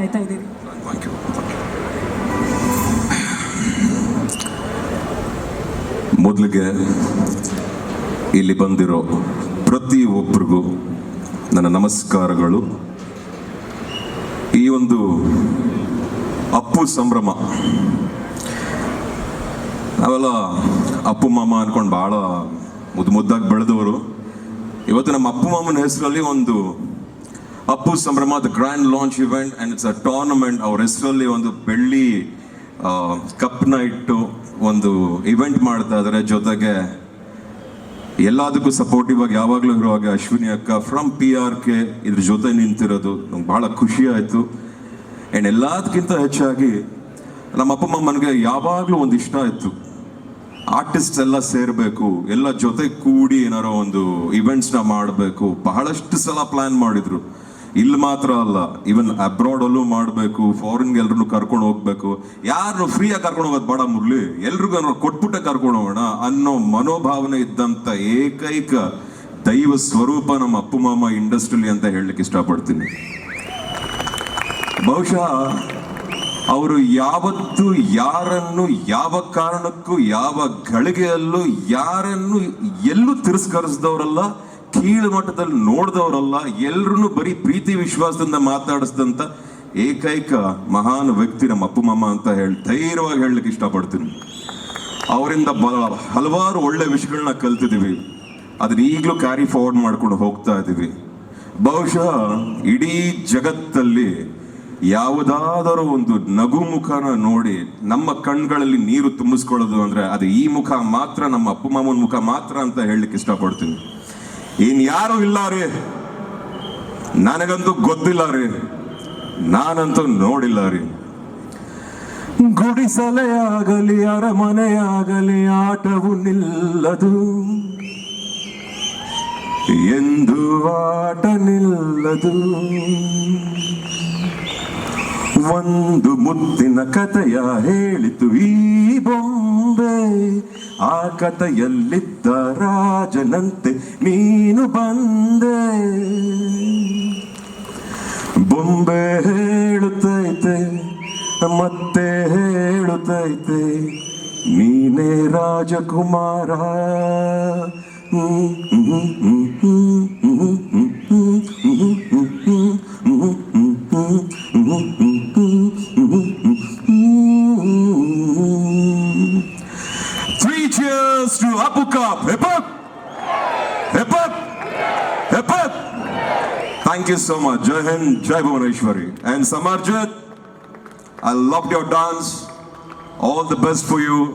ಆಯ್ತಾ ಇದ್ದೀರಿ? ಮೊದಲಿಗೆ ಇಲ್ಲಿ ಬಂದಿರೋ ಪ್ರತಿ ಒಬ್ಬರಿಗೂ ನನ್ನ ನಮಸ್ಕಾರಗಳು. ಈ ಒಂದು ಅಪ್ಪು ಸಂಭ್ರಮ. ನಾವೆಲ್ಲ ಅಪ್ಪು ಮಾಮ ಅನ್ಕೊಂಡು ಭಾಳ ಮುದ್ದು ಮುದ್ದಾಗಿ ಬೆಳೆದವರು. ಇವತ್ತು ನಮ್ಮ ಅಪ್ಪು ಮಾಮನ ಹೆಸರಲ್ಲಿ ಒಂದು ಅಪ್ಪು ಸಂಭ್ರಮ the grand launch event and it's a tournament ಅವ್ರ ಹೆಸರಲ್ಲಿ ಒಂದು ಬೆಳ್ಳಿ ಕಪ್ನ ಇಟ್ಟು ಒಂದು ಇವೆಂಟ್ ಮಾಡ್ತಾ ಇದ್ದಾರೆ ಜೊತೆಗೆ ಎಲ್ಲದಕ್ಕೂ ಸಪೋರ್ಟಿವ್ ಆಗಿ ಯಾವಾಗಲೂ ಹಾಗೆ ಅಶ್ವಿನಿ ಅಕ್ಕ ಫ್ರಮ್ ಪಿ ಆರ್ ಕೆ ಇದ್ರ ಜೊತೆ ನಿಂತಿರೋದು ನಂಗೆ ಭಾಳ ಖುಷಿ ಆಯಿತು. ಆ್ಯಂಡ್ ಎಲ್ಲದಕ್ಕಿಂತ ಹೆಚ್ಚಾಗಿ ನಮ್ಮ ಅಪ್ಪ ಅಮ್ಮನಿಗೆ ಯಾವಾಗಲೂ ಒಂದು ಇಷ್ಟ ಇತ್ತು. ಆರ್ಟಿಸ್ಟ್ ಎಲ್ಲ ಸೇರಬೇಕು, ಎಲ್ಲ ಜೊತೆ ಕೂಡಿ ಏನಾರೋ ಒಂದು ಇವೆಂಟ್ಸ್ನ ಮಾಡಬೇಕು. ಬಹಳಷ್ಟು ಸಲ ಪ್ಲಾನ್ ಮಾಡಿದ್ರು. ಇಲ್ಲಿ ಮಾತ್ರ ಅಲ್ಲ ಇವನ್ ಅಬ್ರಾಡಲ್ಲೂ ಮಾಡಬೇಕು ಫಾರಿನ್ಗೆ ಎಲ್ರು ಕರ್ಕೊಂಡು ಹೋಗ್ಬೇಕು. ಯಾರನ್ನು ಫ್ರೀಯಾಗಿ ಕರ್ಕೊಂಡು ಹೋಗೋದು ಬೇಡ ಮುರ್ಲಿ ಎಲ್ರಿಗೂ ಕೊಟ್ಬಿಟ್ಟೆ ಕರ್ಕೊಂಡು ಹೋಗೋಣ ಅನ್ನೋ ಮನೋಭಾವನೆ ಇದ್ದಂತ ಏಕೈಕ ದೈವ ಸ್ವರೂಪ ನಮ್ಮ ಅಪ್ಪು ಮಾಮ ಇಂಡಸ್ಟ್ರಿಲಿ ಅಂತ ಹೇಳಲಿಕ್ಕೆ ಇಷ್ಟಪಡ್ತೀನಿ. ಬಹುಶಃ ಅವರು ಯಾವತ್ತು ಯಾರನ್ನು, ಯಾವ ಕಾರಣಕ್ಕೂ, ಯಾವ ಗಳಿಗೆಯಲ್ಲೂ, ಯಾರನ್ನು ಎಲ್ಲೂ ತಿರಸ್ಕರಿಸಿದವರಲ್ಲ ಕೀಳು ಮಟ್ಟದಲ್ಲಿ ನೋಡಿದವರಲ್ಲ ಎಲ್ರೂ ಬರೀ ಪ್ರೀತಿ ವಿಶ್ವಾಸದಿಂದ ಮಾತಾಡಿಸಿದಂತ ಏಕೈಕ ಮಹಾನ್ ವ್ಯಕ್ತಿ ನಮ್ಮ ಅಪ್ಪು ಮಾಮ ಅಂತ ಹೇಳಿ ಧೈರ್ಯವಾಗಿ ಹೇಳಲಿಕ್ಕೆ ಇಷ್ಟಪಡ್ತೀನಿ. ಅವರಿಂದ ಬ, ಹಲವಾರು ಒಳ್ಳೆ ವಿಷಯಗಳನ್ನ ಕಲ್ತಿದ್ದೀವಿ. ಅದನ್ನ ಈಗಲೂ ಕ್ಯಾರಿ ಫಾರ್ವರ್ಡ್ ಮಾಡ್ಕೊಂಡು ಹೋಗ್ತಾ ಇದ್ದೀವಿ. ಬಹುಶಃ ಇಡೀ ಜಗತ್ತಲ್ಲಿ ಯಾವುದಾದರೂ ಒಂದು ನಗು ಮುಖನ ನೋಡಿ ನಮ್ಮ ಕಣ್ಗಳಲ್ಲಿ ನೀರು ತುಂಬಿಸ್ಕೊಳ್ಳೋದು ಅಂದರೆ ಅದು ಈ ಮುಖ ಮಾತ್ರ, ನಮ್ಮ ಅಪ್ಪು ಮಾಮನ ಮುಖ ಮಾತ್ರ ಅಂತ ಹೇಳಲಿಕ್ಕೆ ಇಷ್ಟಪಡ್ತೀನಿ. ಇನ್ ಯಾರು ಇಲ್ಲ ರೀ. ನನಗಂತೂ ಗೊತ್ತಿಲ್ಲ ರೀ. ನಾನಂತೂ ನೋಡಿಲ್ಲ ರೀ. ಗುಡಿಸಲೇ ಆಗಲಿ ಅರಮನೆಯಾಗಲಿ ಆಟವು ನಿಲ್ಲದು. ಎಂದು ಆಟ ನಿಲ್ಲದು. ಒಂದು ಮುತ್ತಿನ ಕಥೆಯ ಹೇಳಿತು ಈ ಬೊಂಬೆ ಆ ಕಥೆಯಲ್ಲಿದ್ದ ರಾಜನಂತೆ ನೀನು ಬಂದೆ. ಬೊಂಬೆ ಹೇಳುತ್ತೈತೆ ಮತ್ತೆ ಹೇಳುತ್ತೈತೆ ನೀನೇ ರಾಜಕುಮಾರ. Apu Cup. Hip hop! Hip hop! Hip hop! Thank you so much. Jai Hind, Jai Bhuvaneshwari. And Samarjit, I loved your dance. All the best for you.